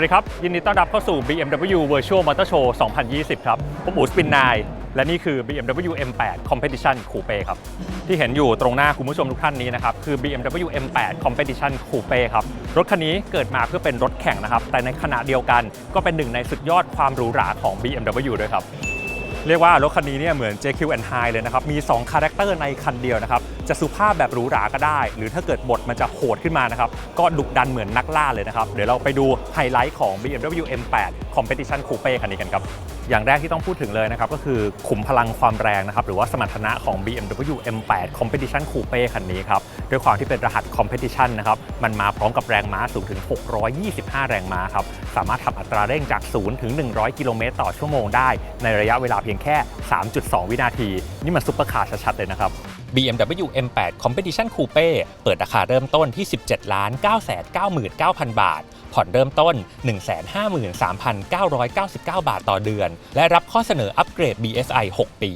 สวัสดีครับ ยินดีต้อนรับเข้าสู่ BMW Virtual Motor Show 2020 ครับผมอูสปินนายและนี่คือ BMW M8 Competition Coupe ครับ ที่เห็นอยู่ตรงหน้าคุณผู้ชมทุกท่านนี้นะครับ คือ BMW M8 Competition Coupe ครับ รถคันนี้เกิดมาเพื่อเป็นรถแข่งนะครับ แต่ในขณะเดียวกันก็เป็นหนึ่งในสุดยอดความหรูหราของ BMW ด้วยครับเรียกว่ารถคันนี้เนี่ยเหมือน JQ and High เลยนะครับ มี 2 คาแรคเตอร์ในคันเดียวนะครับ จะสุภาพแบบหรูหราก็ได้ หรือถ้าเกิดบทมันจะโหดขึ้นมานะครับ ก็ดุดันเหมือนนักล่าเลยนะครับ เดี๋ยวเราไปดูไฮไลท์ของ BMW M8 Competition Coupe คันนี้กันครับ อย่างแรกที่ต้องพูดถึงเลยนะครับ ก็คือขุมพลังความแรงนะครับ หรือว่าสมรรถนะของ BMW M8 Competition Coupe คันนี้ครับ ด้วยความที่เป็นรหัส Competition นะครับ มันมาพร้อมกับแรงม้าสูงถึง 625 แรงม้าครับ สามารถทำอัตราเร่งจาก 0 ถึง 100 กิโลเมตรต่อชั่วโมงได้ ในระยะเวลาเพียงแค่ 3.2 วินาที นี่มันซุปเปอร์คาร์ชัดๆเลยนะครับ BMW M8 Competition Coupe เปิดราคาเริ่มต้นที่ 17,999,000 บาท ผ่อนเริ่มต้น 153,999 บาทต่อเดือน และรับข้อเสนออัปเกรด BSI 6 ปี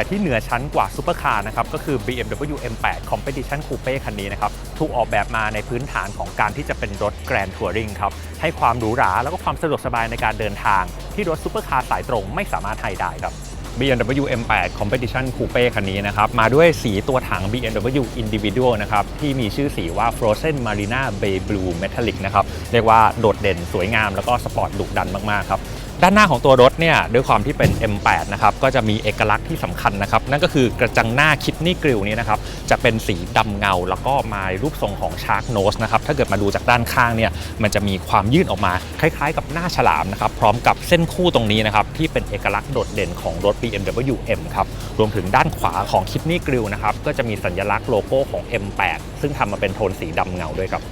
แต่ที่เหนือชั้นกว่าซูเปอร์คาร์นะครับก็คือ BMW M8 Competition Coupe คันนี้นะครับถูกออกแบบมาในพื้นฐานของการที่จะเป็นรถ Grand Touring ครับให้ความหรูหราแล้วก็ความสะดวกสบายในการเดินทาง ที่รถซูเปอร์คาร์สายตรงไม่สามารถให้ได้ครับ BMW M8 Competition Coupe คันนี้นะครับมาด้วยสีตัวถัง BMW Individual นะครับที่มีชื่อสีว่า Frozen Marina Bay Blue Metallic นะครับเรียกว่าโดดเด่นสวยงามแล้วก็สปอร์ตดุดันมากๆครับ ด้านหน้าของตัวรถเนี่ยด้วยความที่เป็น M8 นะครับก็จะมีเอกลักษณ์ที่สำคัญนะครับนั่นก็คือกระจังหน้าคิดนี่กริลนี้นะครับจะเป็นสีดำเงา แล้วก็มารูปทรงของชาร์กโนสนะครับถ้าเกิดมาดูจากด้านข้างเนี่ยมันจะมีความยื่นออกมาคล้ายๆ กับหน้าฉลามนะครับพร้อมกับเส้นคู่ตรงนี้นะครับที่เป็นเอกลักษณ์โดดเด่นของรถ BMW M ครับรวมถึงด้านขวาของคิดนี่กริลนะครับก็จะมีสัญลักษณ์โลโก้ของ M8 ซึ่งทำมาเป็นโทนสีดำเงาด้วยครับ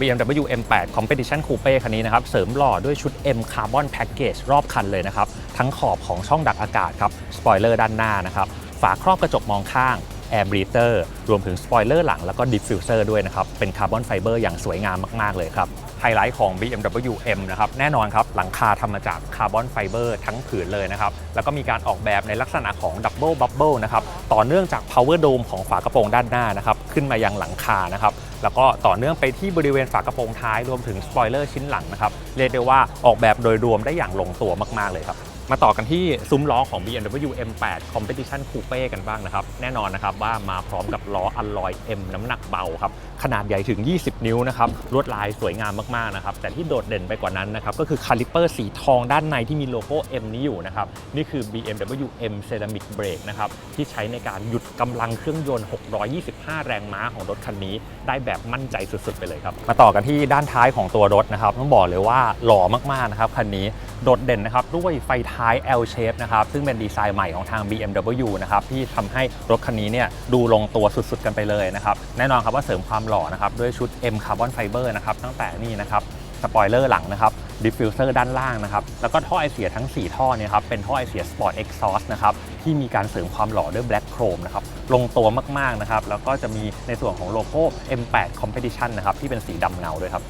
BMW M8 Competition Coupe คันนี้นะครับเสริมหล่อด้วยชุด M Carbon Package รอบคันเลยนะครับ ทั้งขอบของช่องดักอากาศครับสปอยเลอร์ด้านหน้านะครับ ฝาครอบกระจกมองข้างแอร์บรีเตอร์รวมถึงสปอยเลอร์หลังแล้วก็ดิฟฟิวเซอร์ด้วยนะครับ เป็นคาร์บอนไฟเบอร์อย่างสวยงามมาก ๆ เลยครับ ไฮไลท์ของ BMW M นะครับแน่นอนครับหลังคาทำมาจากคาร์บอนไฟเบอร์ทั้งผืนเลยนะครับแล้วก็มีการออกแบบในลักษณะของดับเบิลบับเบิลนะครับต่อเนื่องจาก Power Dome ของฝากระโปรงด้านหน้านะครับขึ้นมายังหลังคานะครับแล้วก็ต่อเนื่องไปที่บริเวณฝากระโปรงท้ายรวมถึงสปอยเลอร์ชิ้นหลังนะครับเรียกได้ว่าออกแบบโดยรวมได้อย่างลงตัวมาก ๆ เลยครับ มาต่อกันที่ซุ้มล้อของ BMW M8 Competition Coupe กันบ้างนะครับ แน่นอนนะครับว่ามาพร้อมกับล้ออัลลอย M น้ำหนักเบาครับ ขนาดใหญ่ถึง 20 นิ้วนะครับ ลวดลายสวยงามมาก ๆ นะครับ แต่ที่โดดเด่นไปกว่านั้นนะครับ ก็คือคาลิปเปอร์สีทองด้านในที่มีโลโก้ M นี้อยู่นะครับ นี่คือ BMW M Ceramic Brake นะครับ ที่ใช้ในการหยุดกำลังเครื่องยนต์ 625 แรงม้าของรถคันนี้ ได้แบบมั่นใจสุด ๆ ไปเลยครับ มาต่อกันที่ด้านท้ายของตัวรถนะครับ ต้องบอกเลยว่าหล่อมาก ๆ นะครับคันนี้ โดดเด่นนะครับด้วยไฟท้าย L shape นะครับซึ่งเป็นดีไซน์ใหม่ของทาง BMW นะครับที่ทำให้รถคันนี้เนี่ยดูลงตัวสุดๆกันไปเลยนะครับแน่นอนครับว่าเสริมความหล่อนะครับด้วยชุด M Carbon Fiber นะครับตั้งแต่นี่นะครับสปอยเลอร์หลังนะครับดิฟฟิวเซอร์ด้านล่างนะครับแล้วก็ท่อไอเสียทั้ง 4 ท่อเนี่ยครับเป็นท่อไอเสีย Sport Exhaust นะครับที่มีการเสริมความหล่อด้วย Black Chrome นะครับลงตัวมากๆนะครับแล้วก็จะมีในส่วนของโลโก้ M8 Competition นะครับที่เป็นสีดำเงาด้วยครับ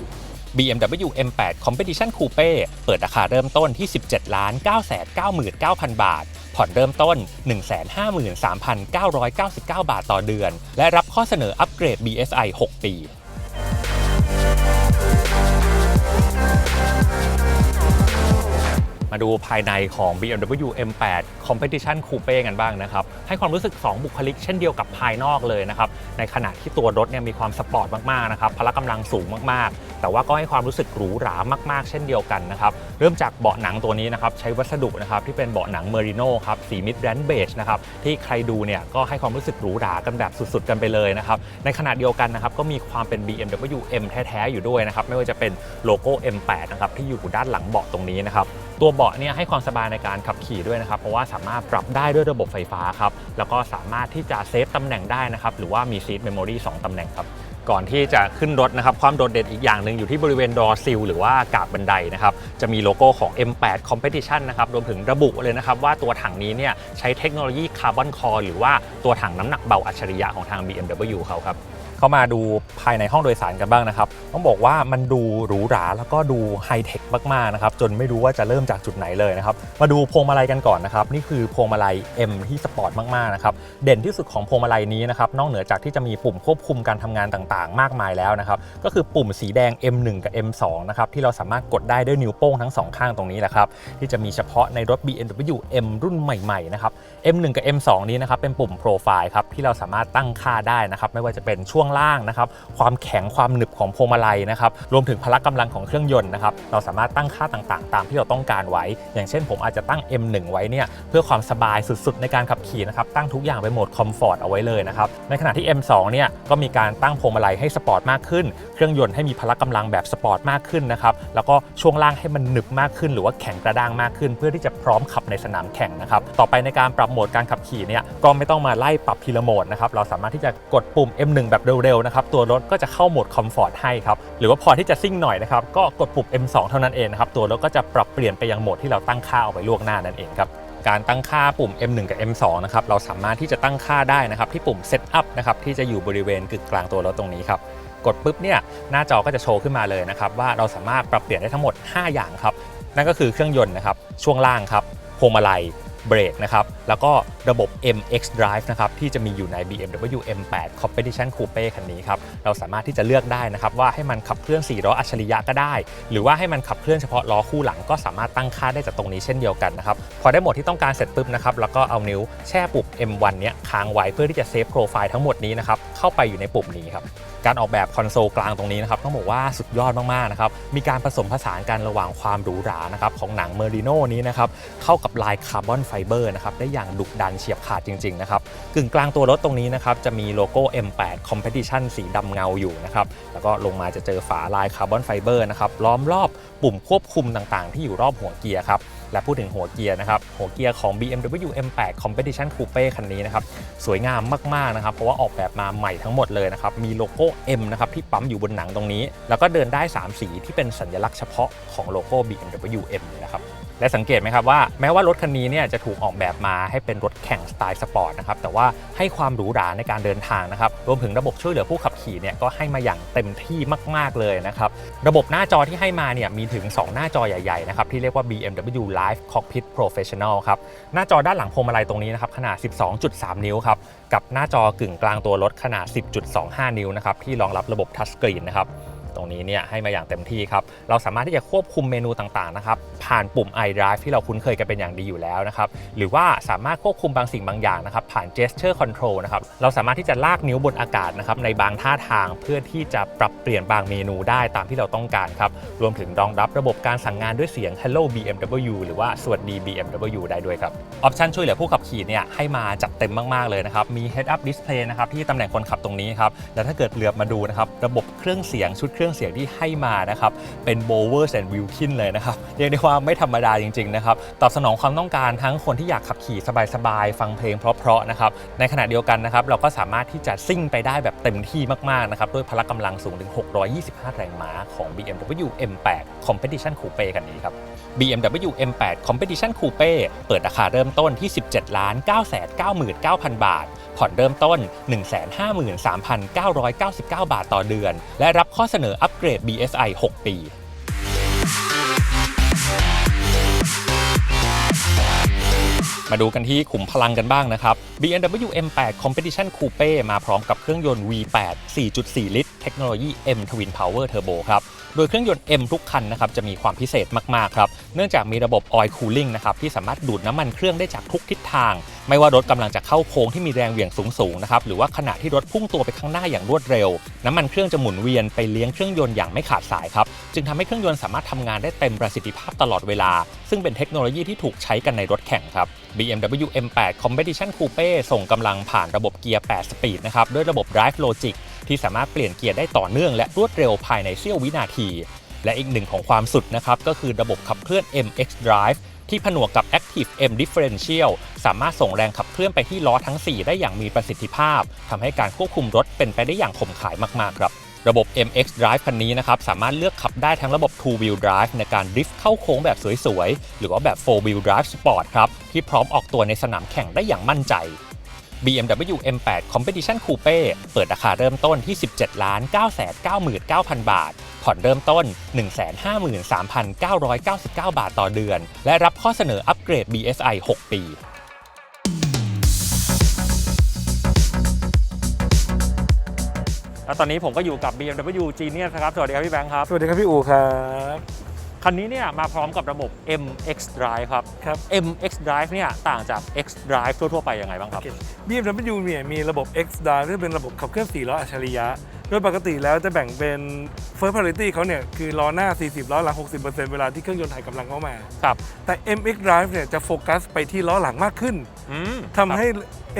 BMW M8 Competition Coupe เปิดราคาเริ่มต้นที่ 17,999,000 บาท ผ่อนเริ่มต้น 153,999 บาทต่อเดือน และรับข้อเสนออัปเกรด BSI 6 ปี มาดูภายในของ BMW M8 Competition Coupe กันบ้างนะครับ ให้ความรู้สึก 2 บุคลิกเช่นเดียวกับภายนอกเลยนะครับ ในขณะที่ตัวรถเนี่ยมีความสปอร์ตมากๆนะครับพละกำลังสูงมากๆ แต่ว่าก็ให้ความรู้สึกหรูหรามากๆ เช่นเดียวกันนะครับ เริ่มจากเบาะหนังตัวนี้นะครับใช้วัสดุนะครับที่เป็นเบาะหนังเมอริโนครับสีมิดแรนด์เบจนะครับที่ใครดูเนี่ยก็ให้ความรู้สึกหรูหรากันแบบสุดๆ กันไปเลยนะครับในขณะเดียวกันนะครับก็มีความเป็น BMW M แท้ๆอยู่ด้วยนะครับไม่ว่าจะเป็นโลโก้ M8 นะครับที่อยู่ด้านหลังเบาะตรงนี้นะครับตัวเบาะเนี่ยให้ความสบายในการขับขี่ด้วยนะครับ เพราะว่าสามารถปรับได้ด้วยระบบไฟฟ้าครับ แล้วก็สามารถที่จะเซฟตำแหน่งได้นะครับ หรือว่ามีซีทเมมโมรี2ตำแหน่งครับ ก่อนที่จะขึ้นรถนะครับ ความโดดเด่นอีกอย่างหนึ่งอยู่ที่บริเวณดอซิลหรือว่ากาบบันไดนะครับ จะมีโลโก้ของ M8 Competition นะครับ รวมถึงระบุเลยนะครับว่าตัวถังนี้เนี่ยใช้เทคโนโลยีคาร์บอนคอร์หรือว่าตัวถังน้ำหนักเบาอัจฉริยะของทาง BMW เขาครับ เข้ามาดูภายในห้องโดยสารกันบ้างนะครับ ต้องบอกว่ามันดูหรูหราแล้วก็ดูไฮเทคมากๆนะครับจนไม่รู้ว่าจะเริ่มจากจุดไหนเลยนะครับ มาดูพวงมาลัยกันก่อนนะครับ นี่คือพวงมาลัย M ที่สปอร์ตมากๆนะครับเด่นที่สุดของพวงมาลัยนี้นะครับนอกเหนือจากที่จะมีปุ่มควบคุมการทำงานต่างๆ มากมายแล้วนะครับก็คือปุ่มสีแดง M1 กับ M2 นะครับที่เราสามารถกดได้ด้วยนิ้วโป้งทั้งสองข้างตรงนี้แหละครับที่จะมีเฉพาะในรถ BMW M รุ่นใหม่ๆนะครับ M1 กับ M2 นี้นะครับเป็นปุ่มโปรไฟล์ครับที่เราสามารถตั้งค่าได้นะครับไม่ว่าจะเป็นช่วงล่างนะครับ ความแข็งความหนึบของพวงมาลัยนะครับ รวมถึงพละกำลังของเครื่องยนต์นะครับ เราสามารถตั้งค่าต่างๆ ตามที่เราต้องการไว้ อย่างเช่น ผมอาจจะตั้ง M1 ไว้เนี่ยเพื่อความสบายสุดๆ ในการขับขี่นะครับ ตั้งทุกอย่างไปโหมดคอมฟอร์ตเอาไว้เลยนะครับ ในขณะที่ M2 เนี่ยก็มีการตั้งพวงมาลัยให้สปอร์ตมากขึ้น เครื่องยนต์ให้มีพละกำลังแบบสปอร์ตมากขึ้นนะครับ แล้วก็ช่วงล่างให้มันหนึบมากขึ้น หรือว่าแข็งกระด้างมากขึ้น เพื่อที่จะพร้อมขับในสนามแข่งนะครับ ต่อไปในการปรับโหมดการขับขี่เนี่ยก็ไม่ต้องมาไล่ปรับทีละโหมดนะครับ เราสามารถที่จะกดปุ่ม M1 แบบเร็วๆนะครับตัวรถก็จะเข้าโหมดคอมฟอร์ตให้ครับหรือว่าพอที่จะซิ่งหน่อยนะครับก็กดปุ่ม M2 เท่านั้นเองนะครับตัวรถก็จะปรับเปลี่ยนไปยังโหมดที่เราตั้งค่าเอาไว้ล่วงหน้านั่นเองครับการตั้งค่าปุ่ม M1 กับ M2 นะครับเราสามารถที่จะตั้งค่าได้นะครับที่ปุ่ม Setup นะครับที่จะอยู่บริเวณกึ่งกลางตัวรถตรงนี้ครับกดปุ๊บเนี่ยหน้าจอก็จะโชว์ขึ้นมาเลยนะครับว่าเราสามารถปรับเปลี่ยนได้ทั้งหมด 5 อย่างครับนั่นก็คือเครื่องยนต์นะครับช่วงล่างครับพวงมาลัยเบรกนะครับแล้วก็ระบบ MX Drive นะครับที่จะมีอยู่ใน BMW M8 Competition Coupe คันนี้ครับเราสามารถที่จะเลือกได้นะครับว่าให้มันขับเคลื่อน4ล้ออัจฉริยะก็ได้ หรือว่าให้มันขับเคลื่อนเฉพาะล้อคู่หลังก็สามารถตั้งค่าได้จากตรงนี้เช่นเดียวกันนะครับพอได้โหมดที่ต้องการเสร็จปุ๊บนะครับแล้วก็เอานิ้วแช่ปุ่ม M1 เนี้ยค้างไว้เพื่อที่จะเซฟโปรไฟล์ทั้งหมดนี้นะครับเข้าไปอยู่ในปุ่มนี้ครับการออกแบบคอนโซลกลางตรงนี้นะครับต้องบอกว่าสุดยอดมากๆนะครับมีการผสมผสานกันระหว่างความหรูหรานะครับของหนังเมอริโนนี้นะครับเข้ากับลายคาร์บอนไฟเบอร์นะครับได้อย่างดุดันเฉียบขาดจริง ๆ นะครับกึ่งกลางตัวรถตรงนี้นะครับจะมีโลโก้ M8 Competition สีดำเงาอยู่นะครับแล้วก็ลงมาจะเจอฝาลายคาร์บอนไฟเบอร์นะครับล้อมรอบปุ่มควบคุมต่างๆ ที่อยู่รอบหัวเกียร์ครับและพูดถึงหัวเกียร์นะครับ หัวเกียร์ของ BMW M8 Competition Coupe คันนี้นะครับ สวยงามมาก ๆ นะครับ เพราะว่าออกแบบมาใหม่ทั้งหมดเลยนะครับ มีโลโก้ M นะครับ ที่ปั๊มอยู่บนหนังตรงนี้ แล้วก็เดินได้ 3 สีที่เป็นสัญลักษณ์เฉพาะของโลโก้ BMW M เลยนะครับ และสังเกตไหมครับว่าแม้ว่ารถคันนี้เนี่ยจะถูกออกแบบมาให้เป็นรถแข่งสไตล์สปอร์ตนะครับแต่ว่าให้ความหรูหราในการเดินทางนะครับรวมถึงระบบช่วยเหลือผู้ขับขี่เนี่ยก็ให้มาอย่างเต็มที่มาก ๆ เลยนะครับระบบหน้าจอที่ให้มาเนี่ยมีถึง 2 หน้าจอใหญ่ๆนะครับที่เรียกว่า BMW Live Cockpit Professional ครับหน้าจอด้านหลังพวงมาลัยตรงนี้นะครับขนาด 12.3 นิ้วครับกับหน้าจอกึ่งกลางตัวรถขนาด 10.25 นิ้วนะครับที่รองรับระบบทัชสกรีนนะครับ ตรงนี้เนี่ยให้มาอย่างเต็มที่ครับ เราสามารถที่จะควบคุมเมนูต่างๆนะครับผ่านปุ่ม iDrive ที่เราคุ้นเคยกันเป็นอย่างดีอยู่แล้วนะครับหรือว่าสามารถควบคุมบางสิ่งบางอย่างนะครับผ่าน gesture control นะครับเราสามารถที่จะลากนิ้วบนอากาศนะครับในบางท่าทางเพื่อที่จะปรับเปลี่ยนบางเมนูได้ตามที่เราต้องการครับรวมถึงรองรับระบบการสั่งงานด้วยเสียง Hello BMW หรือว่าสวัสดี BMW ได้ด้วยครับออปชันช่วยเหลือผู้ขับขี่เนี่ยให้มาจัดเต็มมากๆเลยนะครับมี Head Up Display นะครับที่ตำแหน่งคนขับตรงนี้ครับแล้วถ้าเกิดเหลือบมาดูนะครับระบบเครื่องเสียงชุดเครื่องเสียงที่ให้มานะครับเป็น Bowers and Wilkin เลยนะครับเรียกได้ว่าไม่ธรรมดาจริงๆนะครับตอบสนองความต้องการทั้งคนที่อยากขับขี่สบายๆ ฟังเพลงเพราะๆนะครับในขณะเดียวกันนะครับเราก็สามารถที่จะซิ่งไปได้แบบเต็มที่มากๆนะครับด้วยพละกำลังสูงถึง 625 แรงม้าของ BMW M8 Competition Coupe คันนี้ครับ BMW M8 Competition Coupe เปิดราคาเริ่มต้นที่ 17 ล้าน 999,000 บาท ผ่อนเริ่มต้น 153,999 บาทต่อเดือน และรับข้อเสนออัปเกรด BSI 6 ปีมาดูกันที่ขุมพลังกันบ้างนะครับ BMW M8 Competition Coupe มาพร้อมกับเครื่องยนต์ V8 4.4 ลิตร เทคโนโลยี M Twin Power Turbo ครับ โดยเครื่องยนต์ M ทุกคันนะครับจะมีความพิเศษมากๆครับ เนื่องจากมีระบบ Oil Cooling นะครับที่สามารถดูดน้ำมันเครื่องได้จากทุกทิศทาง ไม่ว่ารถกำลังจะเข้าโค้งที่มีแรงเหวี่ยงสูงๆนะครับหรือว่าขณะที่รถพุ่งตัวไปข้างหน้าอย่างรวดเร็ว น้ำมันเครื่องจะหมุนเวียนไปเลี้ยงเครื่องยนต์อย่างไม่ขาดสายครับจึงทำให้เครื่องยนต์สามารถทำงานได้เต็มประสิทธิภาพตลอดเวลา ซึ่งเป็นเทคโนโลยีที่ถูกใช้กันในรถแข่งครับ BMW M8 Competition Coupe ส่งกำลังผ่านระบบเกียร์ 8 สปีดนะครับด้วยระบบ Drive Logic ที่สามารถเปลี่ยนเกียร์ได้ต่อเนื่องและรวดเร็วภายในเสี้ยววินาที และอีกหนึ่งของความสุดนะครับก็คือระบบขับเคลื่อน MX Drive ที่ผนวกกับ Active M Differential สามารถส่งแรงขับเคลื่อนไปที่ล้อทั้ง 4 ได้อย่างมีประสิทธิภาพทำให้การควบคุมรถเป็นไปได้อย่างคมขายมากๆครับระบบ MX Drive คันนี้นะครับสามารถเลือกขับได้ทั้งระบบ Two Wheel Drive ในการดริฟต์เข้าโค้งแบบสวยๆ หรือว่าแบบ Four Wheel Drive Sport ครับ ที่พร้อมออกตัวในสนามแข่งได้อย่างมั่นใจ BMW M8 Competition Coupe เปิดราคาเริ่มต้นที่ 17 ล้าน 9 9 9 0 0 0บาท ผ่อนเริ่มต้น 153,999 บาทต่อเดือน และรับข้อเสนออัปเกรด BSI 6 ปีแล้วตอนนี้ผมก็อยู่กับ BMW Genius นะครับ สวัสดีครับพี่แบงค์ครับ สวัสดีครับพี่อูครับ คันนี้เนี่ยมาพร้อมกับระบบ MX Drive ครับ ครับ MX Drive เนี่ยต่างจาก X Drive ทั่ว ๆ ไปยังไงบ้างครับ BMW เนี่ยมีระบบ X Drive ที่เป็นระบบขับเคลื่อน4ล้ออัจฉริยะ โดยปกติแล้วจะแบ่งเป็น First Priority เขาเนี่ยคือล้อหน้า 40 ล้อหลัง 60%เวลาที่เครื่องยนต์ถ่ายกำลังเข้ามา ครับ แต่ MX Drive เนี่ยจะโฟกัสไปที่ล้อหลังมากขึ้น อืมทำให้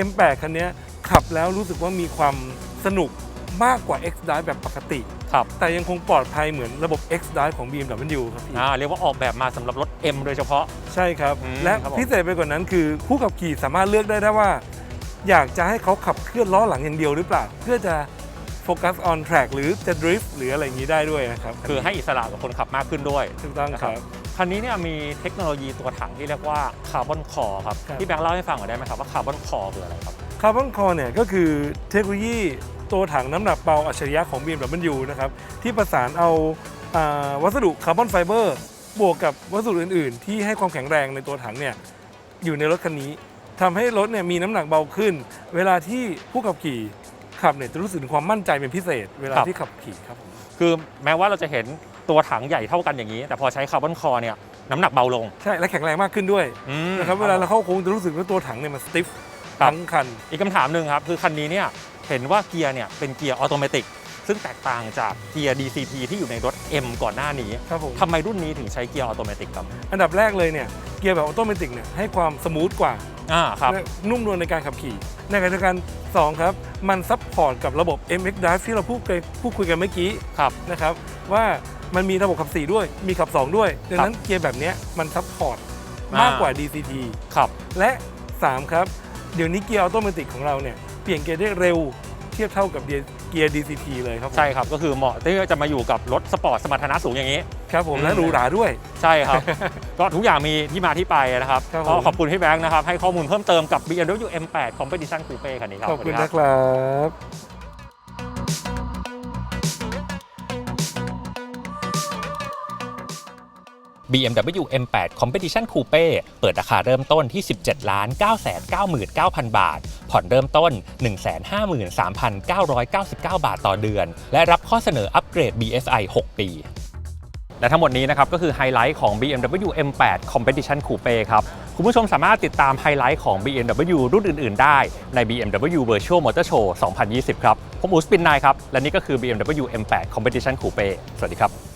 M8 คันเนี้ยขับแล้วรู้สึกว่ามีความสนุก มากกว่า X Drive แบบปกติ ครับแต่ยังคงปลอดภัยเหมือนระบบ X Drive ของ BMW ครับพี่อ่าเรียกว่าออกแบบมาสำหรับรถ M โดยเฉพาะ ใช่ครับ อืมและครับผม พิเศษไปกว่านั้นคือผู้ขับขี่สามารถเลือกได้ได้ว่า อยากจะให้เขาขับเคลื่อนล้อหลังอย่างเดียวหรือเปล่า เพื่อจะโฟกัส on track หรือจะดริฟต์หรืออะไรอย่างนี้ได้ด้วยนะครับคือให้อิสระกับคนขับมากขึ้นด้วย ถูกต้องครับ คันนี้เนี่ยมีเทคโนโลยีตัวถังที่เรียกว่าคาร์บอนคอครับครับ พี่แบงค์เล่าให้ฟังหน่อยได้ไหมครับว่าคาร์บอนคอคืออะไรครับ คาร์บอนคอเนี่ยก็คือเทคโนโลยี ตัวถังน้ำหนักเบาอัจฉริยะของ BMW นะครับที่ประสานเอาอ่าวัสดุคาร์บอนไฟเบอร์บวกกับวัสดุอื่น ๆ ที่ให้ความแข็งแรงในตัวถังเนี่ยอยู่ในรถคันนี้ทำให้รถเนี่ยมีน้ำหนักเบาขึ้น เวลาที่ผู้ขับขี่ขับเนี่ยจะรู้สึกถึงความมั่นใจเป็นพิเศษ เวลาครับที่ขับขี่ครับผมคือแม้ว่าเราจะเห็นตัวถังใหญ่เท่ากันอย่างนี้ แต่พอใช้คาร์บอนคอเนี่ยน้ำหนักเบาลง ใช่ และแข็งแรงมากขึ้นด้วยอืมนะครับเวลาเราเข้าโค้งจะรู้สึกว่าตัวถังเนี่ยมันสติฟครับทั้งคัน อีกคำถามหนึ่งครับ คือคันนี้เนี่ย เห็นว่าเกียร์เนี่ยเป็นเกียร์ออโตเมติกซึ่งแตกต่างจากเกียร์ DCT ที่อยู่ในรถ M ก่อนหน้านี้ครับผมทำไมรุ่นนี้ถึงใช้เกียร์ออโตเมติกครับอันดับแรกเลยเนี่ยเกียร์แบบออโตเมติกเนี่ยให้ความสมูทกว่าอ่าครับ และนุ่มนวลในการขับขี่ ในขณะเดียวกันสองครับ มันซับพอร์ตกับระบบ MX Drive ที่เราพูดเคยพูดคุยกันเมื่อกี้ครับ นะครับ ว่ามันมีระบบขับ 4 ด้วยมีขับ 2 ด้วยดังนั้นเกียร์แบบเนี้ยมันซับพอร์ตอ่ามมากกว่า DCT ครับ และ 3 ครับ เดี๋ยวนี้เกียร์ออโตเมติกของเราเนี่ย เปลี่ยนเกียร์ได้เร็วเทียบเท่ากับเกียร์ DCT เลยครับผมใช่ครับก็คือเหมาะที่จะมาอยู่กับรถสปอร์ตสมรรถนะสูงอย่างนี้ ครับผมอืมและหรูหราด้วย ใช่ครับ ก็ทุกอย่างมีที่มาที่ไปนะครับครับผม ก็ขอบคุณพี่แบงค์นะครับให้ข้อมูลเพิ่มเติมกับ BMW M8 Competition Coupe คันนี้ครับขอบคุณสวัสดี นะครับ BMW M8 Competition Coupe เปิดราคาเริ่มต้นที่ 17 ล้าน 9 9 9 0 0 บาท ผ่อนเริ่มต้น 153,999 บาทต่อเดือน และรับข้อเสนออัปเกรด BSI 6 ปีและทั้งหมดนี้นะครับก็คือไฮไลท์ของ BMW M8 Competition Coupe ครับ คุณผู้ชมสามารถติดตามไฮไลท์ของ BMW รุ่นอื่น ๆ ได้ใน BMW Virtual Motor Show 2020 ครับ ผมอูสปินนายครับ และนี่ก็คือ BMW M8 Competition Coupe สวัสดีครับ